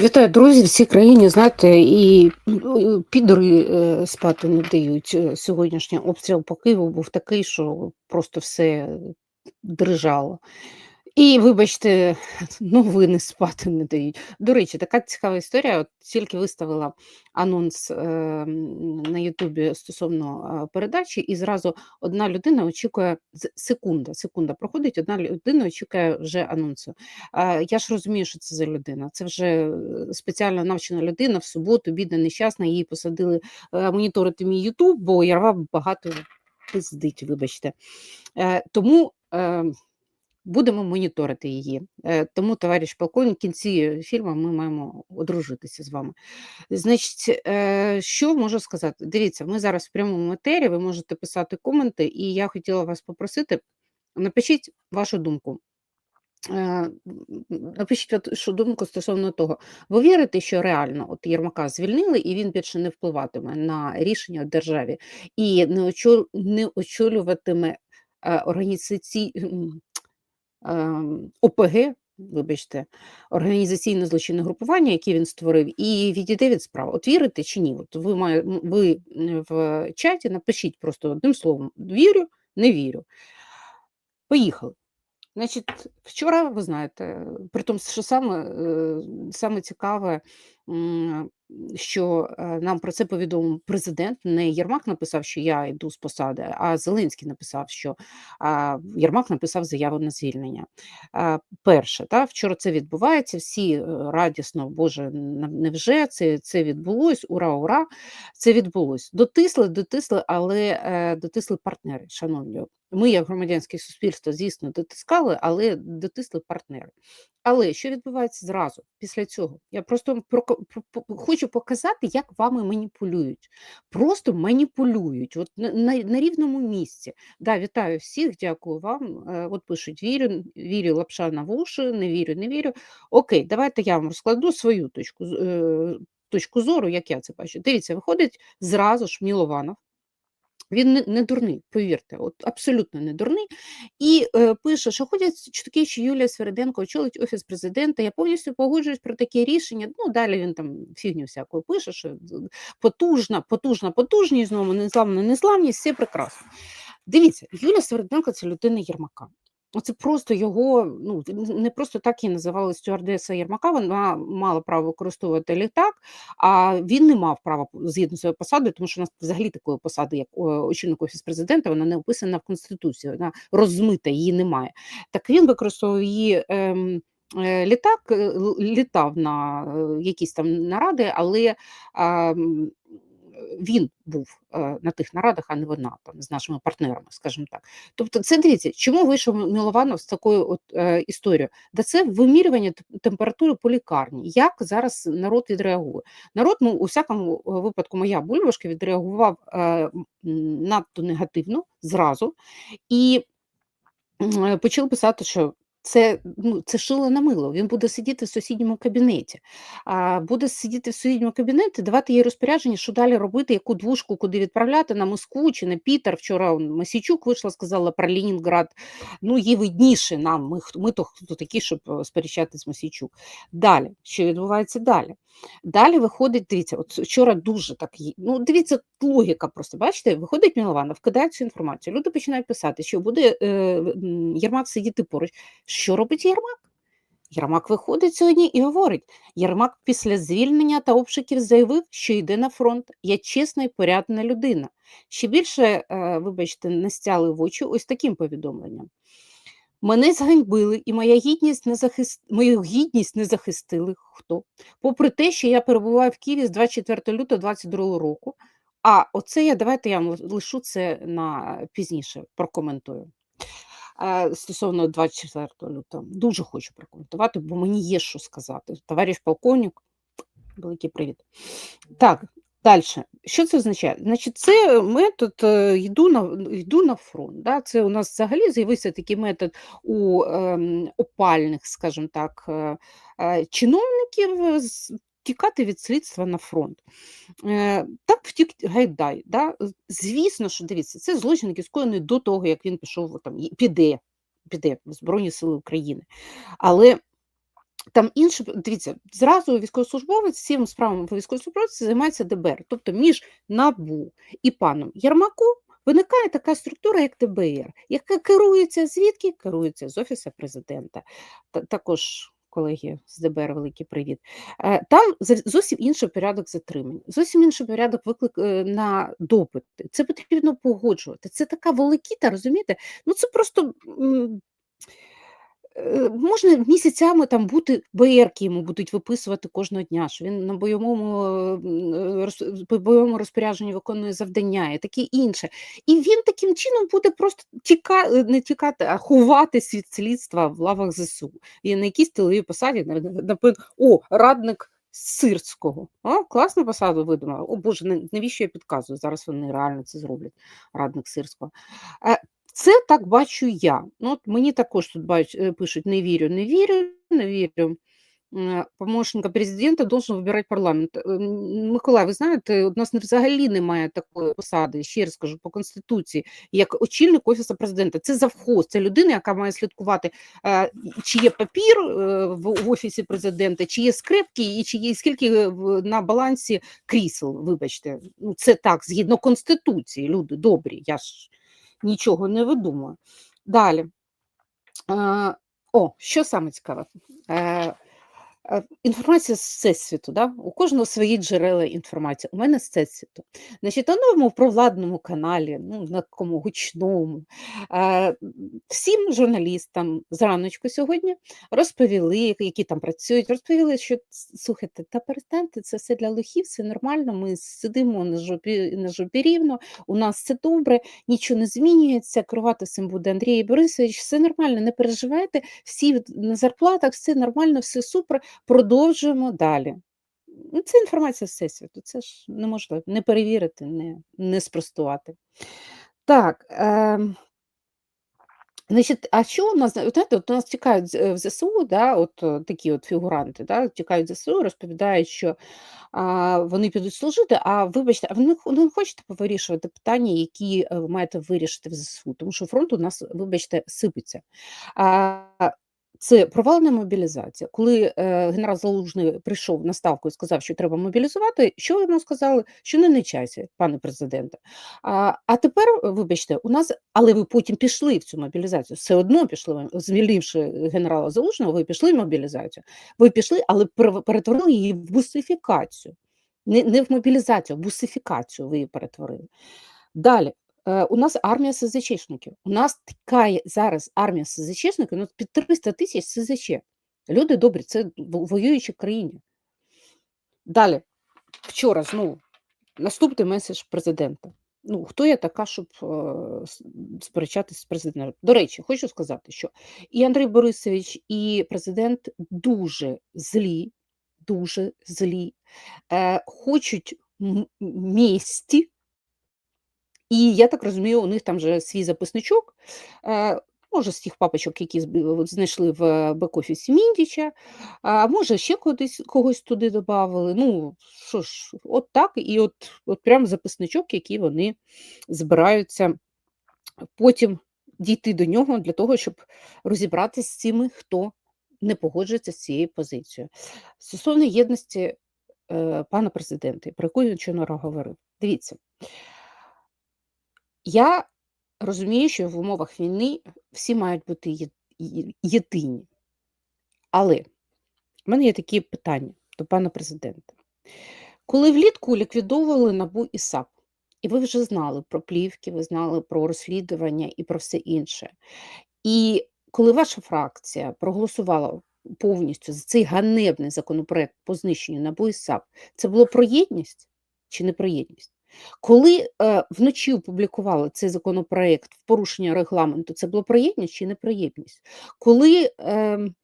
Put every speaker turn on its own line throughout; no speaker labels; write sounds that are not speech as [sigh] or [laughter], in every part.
Вітаю, друзі, всій країні, знаєте, і ну, підори е, спати не дають. Е, Сьогоднішній обстріл по Києву був такий, що просто все дрижало. І, вибачте, новини спати не дають. До речі, така цікава історія. От тільки виставила анонс е, на Ютубі стосовно е, передачі, і зразу одна людина очікує секунда. Секунда проходить, одна людина очікує вже анонсу. Е, я ж розумію, що це за людина. Це вже е, спеціально навчена людина в суботу, бідна, нещасна. Її посадили е, моніторити мій Ютуб, бо Ярва багато пиздить, вибачте. Е, тому. Е, Будемо моніторити її. Е, Тому, товариш полковник, в кінці фільму ми маємо одружитися з вами. Значить, е, що можу сказати? Дивіться, ми зараз в прямому етері, ви можете писати коменти, і я хотіла вас попросити, напишіть вашу думку. Е, Напишіть вашу думку стосовно того, ви вірите, що реально от Єрмака звільнили, і він більше не впливатиме на рішення в державі і не, очолюватиме е, організацій, м, ем, ОПГ, вибачте, організаційне злочинне групування, яке він створив, і відійде від справ. От вірите чи ні? От ви, має, ви в чаті напишіть просто одним словом: вірю, не вірю. Поїхали. Значить, вчора, ви знаєте, при тому, що саме, е, саме цікаве, що е, нам про це повідомив президент. Не Єрмак написав, що я йду з посади, а Зеленський написав, що Єрмак написав заяву на звільнення. Перше, та, вчора це відбувається, всі е, радісно, Боже, невже це, це відбулось, ура, ура, це відбулось. Дотисли, дотисли, але е, дотисли партнери, шановні. Ми, як громадянське суспільство, звісно, дотискали, але дотисли партнери. Але що відбувається зразу після цього? Я просто хочу показати, як вами маніпулюють. Просто маніпулюють от на, на, на рівному місці. Да, вітаю всіх, дякую вам. Е, От пишуть: вірю, вірю, лапша на вуші, не вірю, не вірю. Окей, давайте я вам розкладу свою точку, е, точку зору, як я це бачу. Дивіться, виходить зразу ж Мілованов. Він не, не дурний, повірте, от абсолютно не дурний. І е, пише, що ходять чутки, що Юлія Свериденко очолить офіс президента. Я повністю погоджуюсь про таке рішення. Ну далі він там фігню всяку пише, що потужна, потужна, потужність, знову незламна, незламність, все прекрасно. Дивіться, Юлія Свериденко це людина Єрмака. Оце просто його, ну не просто так її називали стюардеса Єрмака. Вона мала право використовувати літак, а він не мав права згідно з своєю посадою, тому що у нас взагалі такої посади, як очільник офіс президента, вона не описана в конституції, вона розмита, її немає. Так він використовував її. Ем, е, Літак е, літав на е, якісь там наради, але він був е, на тих нарадах, а не вона там з нашими партнерами, скажімо так. Тобто, це дивіться, чому вийшов Мілованов з такою от е, історією? Да це вимірювання температури по лікарні. Як зараз народ відреагує? Народ, ну, у всякому е, випадку, моя бульбашка відреагував е, надто негативно зразу і е, почали писати, що. Це ну це шило на мило. Він буде сидіти в сусідньому кабінеті. А буде сидіти в сусідньому кабінеті, давати їй розпорядження, що далі робити, яку двушку куди відправляти на Москву чи на Пітер. Вчора Масічук вийшла, сказала про Ленінград. Ну, їй видніше нам. Ми ми то хто такі, щоб е, сперечатись Масічук. Далі, що відбувається далі? Далі виходить, дивіться, от вчора дуже так, ну дивіться, логіка просто, бачите, виходить Мілованов, кидає цю інформацію, люди починають писати, що буде е, Єрмак сидіти поруч. Що робить Єрмак? Єрмак виходить сьогодні і говорить: Єрмак після звільнення та обшуків заявив, що йде на фронт. Я чесна і порядна людина. Ще більше, е, вибачте, не стяли в очі ось таким повідомленням. Мене зганьбили, і моя гідність не захист... мою гідність не захистили. Хто? Попри те, що я перебуваю в Києві з 24 лютого 22 року. А оце я давайте я вам лишу це на пізніше, прокоментую. Е, Стосовно 24 лютого. Дуже хочу прокоментувати, бо мені є що сказати. Товариш полковник, великий привіт. Так, далі. Що це означає? Значить, це метод е, йду на, йду на фронт. Да? Це у нас взагалі з'явився такий метод у ем, опальних, скажімо так, е, е, чиновників е, тікати від слідства на фронт. Е, так втік Гайдай. Да? Звісно, що дивіться, це злочин, скоєний до того, як він пішов там, піде, піде в Збройні Сили України. Але Там інше, дивіться, зразу військовослужбовець всім справами по військовослужбовці займається ДБР. Тобто між НАБУ і паном Єрмаком виникає така структура, як ДБР, яка керується звідки? Керується з Офісу президента. Також колеги з ДБР, великий привіт. Е, Там зовсім інший порядок затримань, зовсім інший порядок виклик е, на допити. Це потрібно погоджувати. Це така волокіта, розумієте? Ну це просто. Е, Можна місяцями там бути БРки йому будуть виписувати кожного дня, що він на бойовому е, бойовому розпорядженні виконує завдання і таке інше. І він таким чином буде просто тіка, е, не тікати, а ховатись від слідства в лавах ЗСУ. І на якійсь тиловій посаді напевно, о, радник Сирського. О, класну посаду видумали. О Боже, навіщо я підказую? Зараз вони реально це зроблять, радник Сирського. Е, це так бачу я. Ну, от мені також тут бач, е, пишуть: не вірю, не вірю, не вірю. Помощника президента должен вибирати парламент. Е, Миколай, ви знаєте, у нас взагалі немає такої посади, ще раз кажу, по Конституції, як очільник Офісу президента. Це завхоз, це людина, яка має слідкувати, е, чи є папір е, в, Офісі президента, чи є скрепки, і чи є скільки е, на балансі крісел, вибачте. Ну, це так, згідно Конституції, люди добрі, я ж нічого не видумую. Далі. Е, о, що саме цікаве? Е, інформація з всесвіту, да? у кожного свої джерела інформації. У мене з всесвіту. Значить, на новому провладному каналі, ну, на такому гучному, е, всім журналістам зраночку сьогодні розповіли, які там працюють, розповіли, що слухайте, та перестаньте, це все для лохів, все нормально, ми сидимо на жопі, на жопі рівно, у нас все добре, нічого не змінюється, керувати цим буде Андрій Борисович, все нормально, не переживайте, всі на зарплатах, все нормально, все супер, продовжуємо далі. Ну, Це інформація всесвіту, це ж неможливо не перевірити, не, не спростувати. Так. Е, Значить, а що у нас, знаєте, от у нас тікають в ЗСУ, да, от е, такі от фігуранти, да, тікають в ЗСУ, розповідають, що а, вони підуть служити, а вибачте, а ви не, не хочете повирішувати питання, які е, ви маєте вирішити в ЗСУ, тому що фронт у нас, вибачте, сипеться. А, це провалена мобілізація. Коли е, генерал Залужний прийшов на ставку і сказав, що треба мобілізувати, що йому сказали? Що не на часі, пане президенте. А, а тепер, вибачте, у нас, але ви потім пішли в цю мобілізацію. Все одно пішли, звільнивши генерала Залужного, ви пішли в мобілізацію. Ви пішли, але перетворили її в бусифікацію. Не, не в мобілізацію, а в бусифікацію ви її перетворили. Далі. Е, У нас армія СЗЧшників. У нас така зараз армія СЗЧшників, ну, під 300 тисяч СЗЧ. Люди добрі, це в воюючій країні. Далі, вчора знову наступний меседж президента. Ну, хто я така, щоб е, с- сперечатись з президентом? До речі, хочу сказати, що і Андрій Борисович, і президент дуже злі, дуже злі, е, хочуть місті, і я так розумію, у них там же свій записничок, е, може, з тих папочок, які знайшли в бек-офісі Міндіча, а може, ще кудись, когось туди додали. Ну, що ж, от так, і от, от прям записничок, який вони збираються потім дійти до нього для того, щоб розібратися з цими, хто не погоджується з цією позицією. Стосовно єдності е, пана президента, про яку він вчора говорив. Дивіться, я розумію, що в умовах війни всі мають бути єдині. Але в мене є такі питання до пана президента. Коли влітку ліквідовували НАБУ і САП, і ви вже знали про плівки, ви знали про розслідування і про все інше. І коли ваша фракція проголосувала повністю за цей ганебний законопроект по знищенню НАБУ і САП, це було про єдність чи не про єдність? Коли е, вночі опублікували цей законопроект в порушення регламенту, це було про єдність чи не про єдність? Коли ем,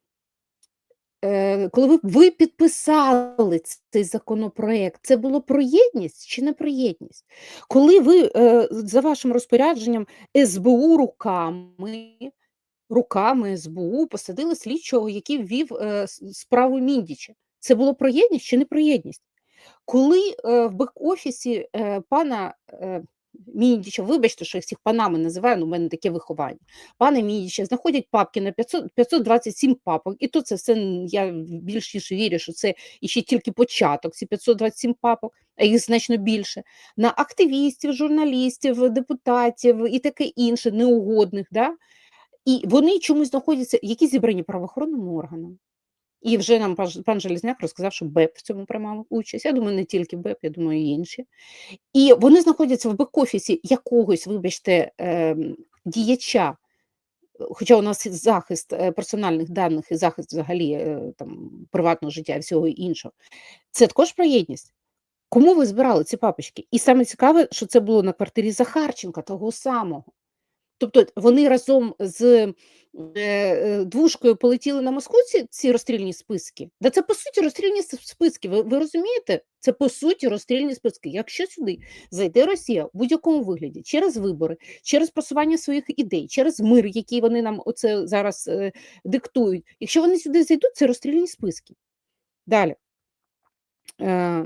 Е, коли ви, ви підписали цей законопроект, це було про єдність чи не про єдність? Коли ви е, за вашим розпорядженням СБУ руками, руками СБУ посадили слідчого, який ввів е, справу Міндіча, це було про єдність чи не про єдність? Коли е, в бек-офісі е, пана е, Мініча, вибачте, що я всіх панами називаю, ну, у мене таке виховання. Пане Мініча, знаходять папки на 500, 527 папок, і то це все я більш ніж вірю, що це іще тільки початок, ці 527 папок, а їх значно більше. На активістів, журналістів, депутатів і таке інше, неугодних. Да? І вони чомусь знаходяться, які зібрані правоохоронним органом. І вже нам пан Железняк розказав, що БЕП в цьому приймав участь. Я думаю, не тільки БЕП, я думаю, і інші. І вони знаходяться в бек-офісі якогось, вибачте, ем, діяча. Хоча у нас захист е, персональних даних і захист взагалі е, там, приватного життя і всього іншого. Це також про єдність. Кому ви збирали ці папочки? І саме цікаве, що це було на квартирі Захарченка, того самого. Тобто вони разом з е, е, двушкою полетіли на Москву ці, ці розстрільні списки. Да це по суті розстрільні списки. Ви, ви розумієте? Це по суті розстрільні списки. Якщо сюди зайде Росія в будь-якому вигляді через вибори, через просування своїх ідей, через мир, який вони нам оце зараз е, диктують. Якщо вони сюди зайдуть, це розстрільні списки. Далі. Е,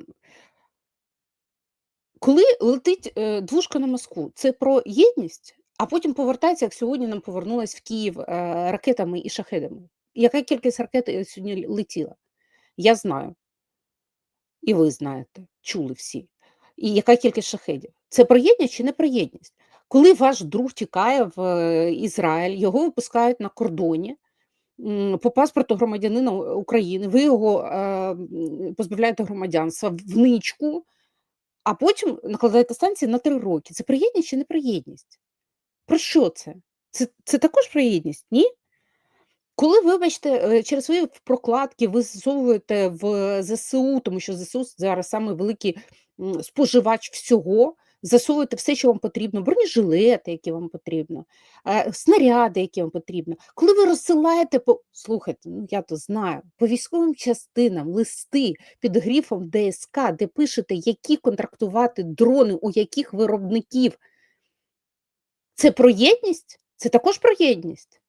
коли летить е, двушка на Москву, це про єдність, а потім повертається, як сьогодні нам повернулась в Київ е, ракетами і шахедами. Яка кількість ракет е, сьогодні летіла? Я знаю. І ви знаєте, чули всі. І яка кількість шахедів? Це про єдність чи не про єдність? Коли ваш друг тікає в е, Ізраїль, його випускають на кордоні по паспорту громадянина України, ви його позбавляєте громадянства в ничку, а потім накладаєте санкції на три роки. Це про єдність чи не про що це? Це, це також про єдність? Ні? Коли, вибачте, е, через свої прокладки ви засовуєте в ЗСУ, тому що ЗСУ зараз саме великий споживач всього, засовуєте все, що вам потрібно, бронежилети, які вам потрібно, е, снаряди, які вам потрібно. Коли ви розсилаєте по слухайте, ну я то знаю, по військовим частинам листи під грифом ДСК, де пишете, які контрактувати дрони, у яких виробників, це про єдність? Це також про єдність.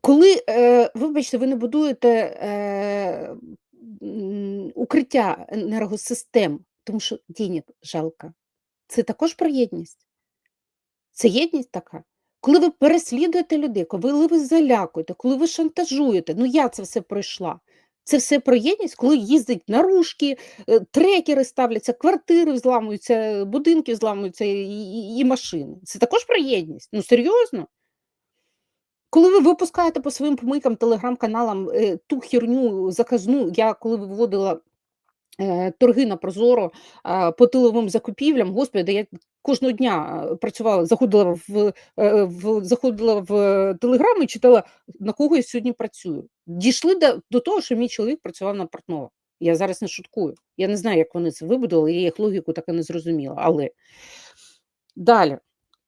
Коли, е, вибачте, ви не будуєте е, укриття енергосистем, тому що денег жалко, це також про єдність. Це єдність така. Коли ви переслідуєте людей, коли ви залякуєте, коли ви шантажуєте, ну я це все пройшла. Це все про єдність, коли їздять наружки, е, трекери ставляться, квартири зламуються, будинки зламуються і, і, і машини. Це також про єдність. Ну серйозно? Коли ви випускаєте по своїм помийкам, телеграм-каналам е, ту херню заказну, я коли виводила торги на Прозоро е, по тиловим закупівлям, господи, я кожного дня е, працювала, заходила в, е, в заходила в е, телеграм і читала, на кого я сьогодні працюю. Дійшли до, до того, що мій чоловік працював на портнова. Я зараз не шуткую. Я не знаю, як вони це вибудували, я їх логіку так і не зрозуміла. Але далі.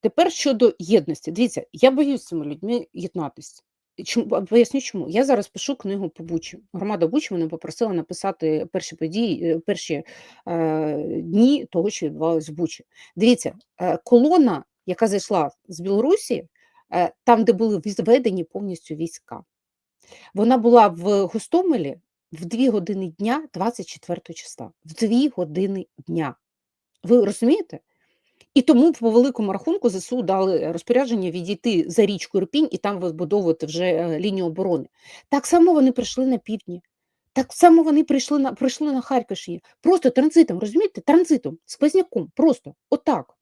Тепер щодо єдності. Дивіться, я боюсь цими людьми єднатися. Чому поясню чому? Я зараз пишу книгу по Бучі. Громада Бучі мене попросила написати перші події, е, перші е, дні того, що відбувалося в Бучі. Дивіться, е, колона, яка зайшла з Білорусі, е, там, де були відведені повністю війська, вона була в Гостомелі в 2 години дня 24 числа. В 2 години дня. Ви розумієте? І тому по великому рахунку ЗСУ дали розпорядження відійти за річку Ірпінь і там вибудовувати вже е, лінію оборони. Так само вони прийшли на півдні. Так само вони прийшли на прийшли на Харківщині. Просто транзитом, розумієте? Транзитом, сквозняком, просто отак.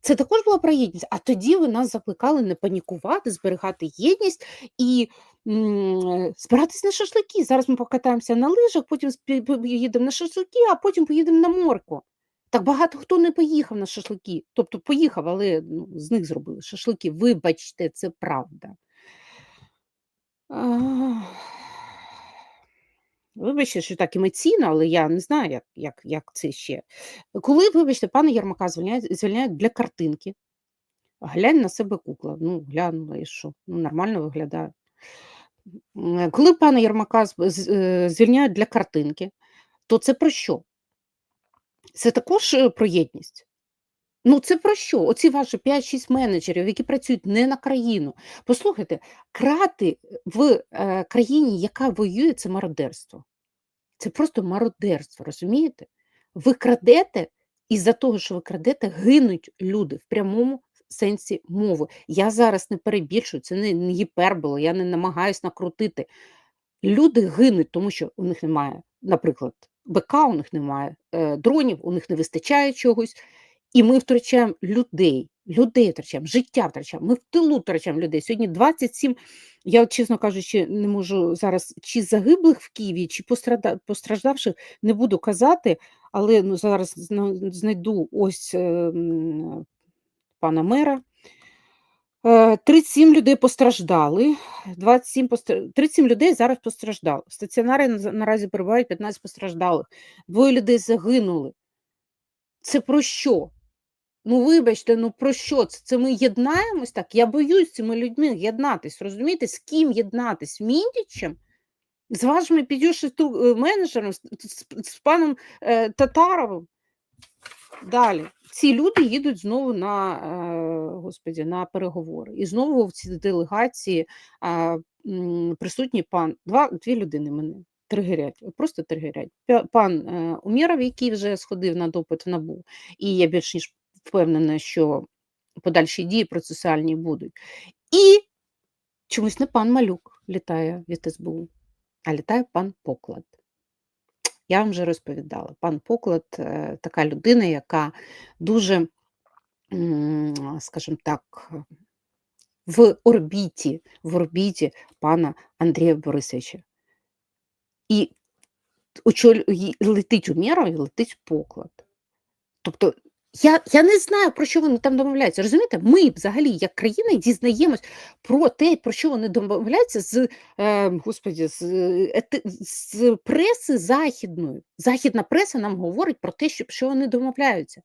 Це також була про єдність. А тоді ви нас закликали не панікувати, зберігати єдність і м, збиратись на шашлики. Зараз ми покатаємося на лижах, потім поїдемо на шашлики, а потім поїдемо на морку. Так багато хто не поїхав на шашлики. Тобто поїхав, але ну, з них зробили шашлики. Вибачте, це правда. Вибачте, що так емоційно, але я не знаю, як, як, як це ще. Коли, вибачте, пана Єрмака звільняють, звільняють для картинки, глянь на себе кукла. Ну, глянула і що? Ну, нормально виглядає. Коли пана Єрмака е, звільняють для картинки, то це про що? Це також е, про єдність. Ну, це про що? Оці ваші 5-6 менеджерів, які працюють не на країну. Послухайте, крати в е, країні, яка воює, це мародерство. Це просто мародерство, розумієте? Ви крадете із-за того, що ви крадете, гинуть люди в прямому сенсі мови. Я зараз не перебільшую, це не, не гіпербола, я не намагаюсь накрутити. Люди гинуть, тому що у них немає, наприклад, БК, у них немає е, дронів, у них не вистачає чогось. І ми втрачаємо людей, людей втрачаємо, життя втрачаємо. Ми в тилу втрачаємо людей. Сьогодні 27, я, чесно кажучи, не можу зараз чи загиблих в Києві, чи постраждавших, не буду казати, але ну, зараз знайду ось е, пана мера. Е, 37 людей постраждали, 27 постра- 37 людей зараз постраждали. В стаціонарі наразі перебувають 15 постраждалих. Двоє людей загинули. Це про що? Ну, вибачте, ну про що це? Це ми єднаємось так? Я боюсь цими людьми єднатись, розумієте? З ким єднатись? Міндічем? З вашими підюшисту менеджером, з, з, з паном е, Татаровим? Далі. Ці люди їдуть знову на, е, господі, на переговори. І знову в цій делегації м, присутній пан, два, дві людини мене тригерять, просто тригерять. Пан е, Умєров, який вже сходив на допит в НАБУ, і я більш ніж впевнена, що подальші дії процесуальні будуть. І чомусь не пан Малюк літає від СБУ, а літає пан Поклад. Я вам вже розповідала. Пан Поклад е, така людина, яка дуже, скажімо так, в орбіті, в орбіті пана Андрія Борисовича. І очоль... летить Умєров і летить Поклад. Тобто я, я не знаю, про що вони там домовляються. Розумієте, ми взагалі, як країна, дізнаємось про те, про що вони домовляються з, е, господі, з, е, з преси західної. Західна преса нам говорить про те, що, що вони домовляються.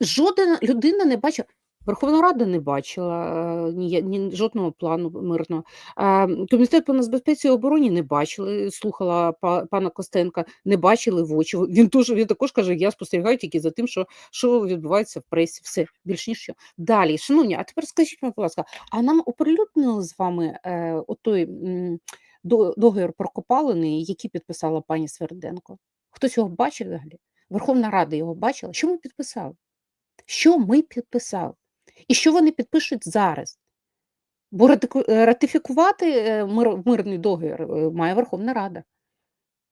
Жодна людина не бачила. Верховна Рада не бачила е, ні, ні жодного плану мирного. Комітет по нацбезпеці і обороні не бачили. Слухала пана Костенка, не бачили в очі. Він теж він також каже: я спостерігаю тільки за тим, що, що відбувається в пресі. Все більш ніж що. Далі, шановні, а тепер скажіть, мені, будь ласка, а нам оприлюднили з вами е, отой договір про копалини, який підписала пані Сверденко? Хтось його бачив взагалі? Верховна Рада його бачила. Що ми підписали? Що ми підписали? І що вони підпишуть зараз? Бо е, ратифікувати е, мир, мирний договір е, має Верховна Рада.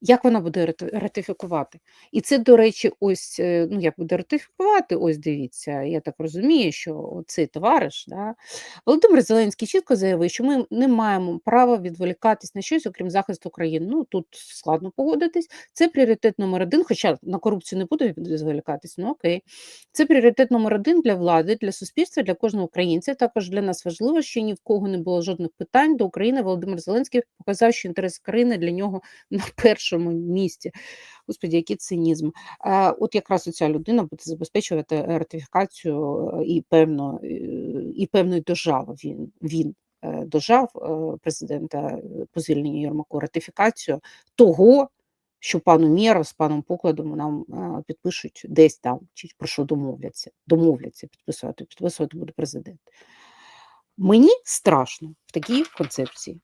Як вона буде рати- ратифікувати? І це, до речі, ось е, ну як буде ратифікувати, ось дивіться, я так розумію, що цей товариш, да, Володимир Зеленський чітко заявив, що ми не маємо права відволікатись на щось, окрім захисту країни. Ну тут складно погодитись. Це пріоритет номер один, хоча на корупцію не буду відволікатись, ну окей. Це пріоритет номер один для влади, для суспільства, для кожного українця. Також для нас важливо, що ні в кого не було жодних питань до України. Володимир Зеленський показав, що інтерес країни для нього на першому місці. Господи, який цинізм. Е, От якраз оця людина буде забезпечувати е, ратифікацію е, і певно і певної держави. Він він е, президента по звільненню Єрмаку ратифікацію того, що пану Мєров з паном Покладом нам підпишуть десь там, чи про що домовляться. Домовляться підписувати. Підписувати буде президент. Мені страшно в такій концепції.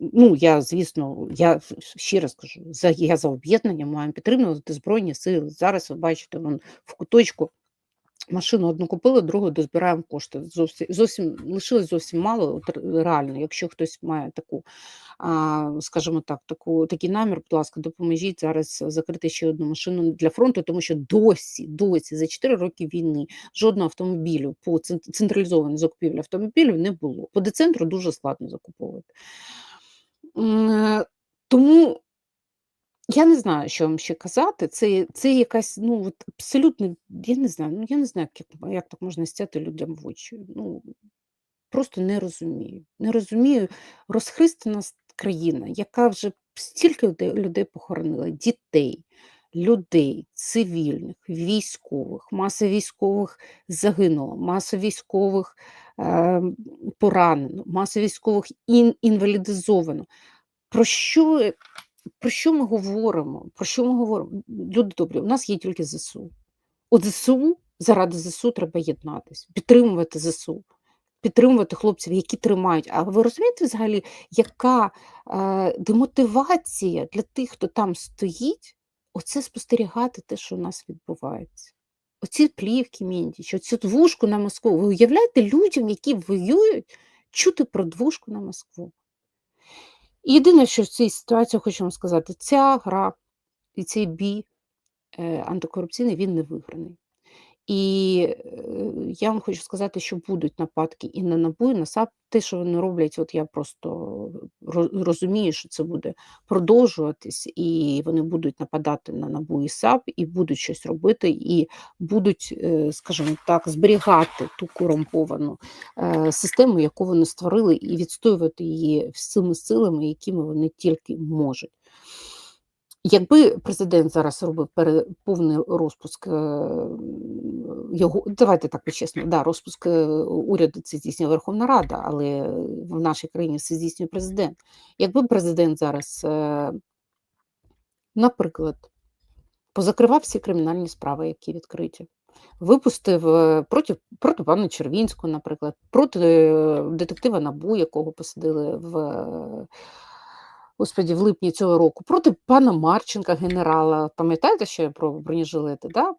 Ну, я, звісно, я ще раз кажу, за, я за об'єднання маємо підтримувати Збройні сили. Зараз ви бачите, вон в куточку машину одну купили, другу дозбираємо кошти. Зовсім, зовсім лишилось зовсім мало. Реально, якщо хтось має таку, а, скажімо так, таку, такий намір, будь ласка, допоможіть зараз закрити ще одну машину для фронту, тому що досі, досі за 4 роки війни жодного автомобілю по цен- централізованій закупівлі автомобілів не було. По децентру дуже складно закуповувати. Е, Тому я не знаю, що вам ще казати. Це, це якась, ну, от абсолютно, я не знаю, ну я не знаю, як, як так можна стяти людям в очі. Ну, просто не розумію. Не розумію, розхристана країна, яка вже стільки людей, людей похоронила, дітей, людей, цивільних, військових, маса військових загинула, маса військових поранено, маса військових ін, інвалідизовано. Про що, про що ми говоримо? Про що ми говоримо? Люди добрі, у нас є тільки ЗСУ. От ЗСУ, заради ЗСУ треба єднатися, підтримувати ЗСУ, підтримувати хлопців, які тримають. А ви розумієте взагалі, яка е, демотивація для тих, хто там стоїть, оце спостерігати те, що у нас відбувається. Оці плівки Міндіч, оцю двушку на Москву. Ви уявляєте людям, які воюють, чути про двушку на Москву? Єдине, що в цій ситуації хочу вам сказати, ця гра і цей бій е, антикорупційний він не виграний. І е, я вам хочу сказати, що будуть нападки і на НАБУ, і на САП. Те, що вони роблять, от я просто розумію, що це буде продовжуватись, і вони будуть нападати на НАБУ і САП, і будуть щось робити, і будуть, е, скажімо так, зберігати ту корумповану систему, яку вони створили, і відстоювати її всіми силами, якими вони тільки можуть. Якби президент зараз робив повний розпуск е, його, давайте так чесно, да, розпуск е, уряду це здійснює Верховна Рада, але в нашій країні все здійснює президент. Якби президент зараз, е, наприклад, позакривав всі кримінальні справи, які відкриті, випустив е, проти, проти пана Червінського, наприклад, проти детектива Набу, якого посадили в. Господі, в липні цього року, проти пана Марченка, генерала. Пам'ятаєте ще про бронежилети? Да?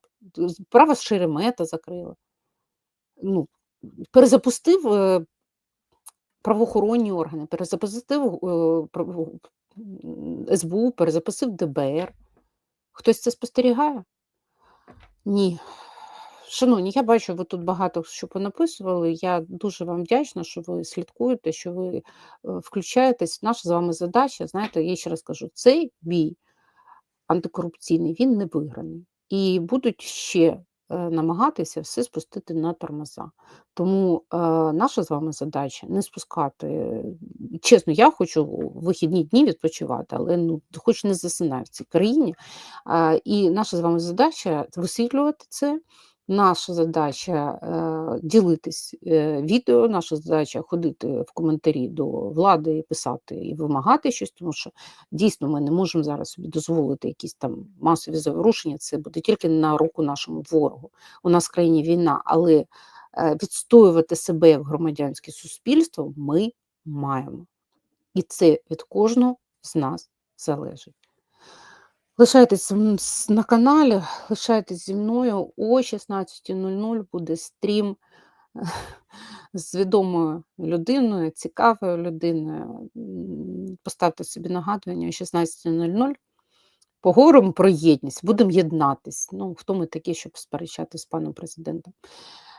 Право з Шеремета закрила. Ну, перезапустив е, правоохоронні органи, перезапустив е, СБУ, перезапустив ДБР. Хтось це спостерігає? Ні. Шановні, я бачу, ви тут багато що понаписували. Я дуже вам вдячна, що ви слідкуєте, що ви е, включаєтесь. Наша з вами задача, знаєте, я ще раз кажу, цей бій антикорупційний, він не виграний. І будуть ще е, намагатися все спустити на тормоза. Тому е, наша з вами задача не спускати. е, Чесно, я хочу у вихідні дні відпочивати, але ну, хоч не засинаю в цій країні. А, І наша з вами задача висвітлювати це. Наша задача е, ділитись е, відео, наша задача ходити в коментарі до влади і писати і вимагати щось, тому що дійсно ми не можемо зараз собі дозволити якісь там масові заворушення. Це буде тільки на руку нашому ворогу. У нас в країні війна, але е, відстоювати себе як громадянське суспільство ми маємо. І це від кожного з нас залежить. Лишайтесь на каналі, лишайтесь зі мною. О 16.00 буде стрім [laughs] з відомою людиною, цікавою людиною. Поставте собі нагадування о 16.00. Поговоримо про єдність, будемо єднатись. Ну, хто ми такі, щоб сперечати з паном президентом?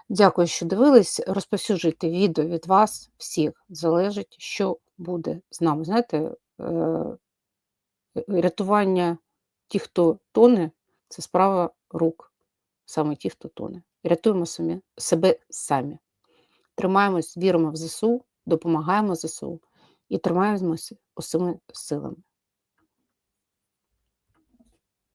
Дякую, що дивились. Розповсюджуйте відео від вас всіх. Залежить, що буде з нами. Знаєте, е, рятування тих, хто тоне, це справа рук саме ті, хто тоне. Рятуємо самі, себе самі. Тримаємось, віримо в ЗСУ, допомагаємо ЗСУ і тримаємося усіми силами.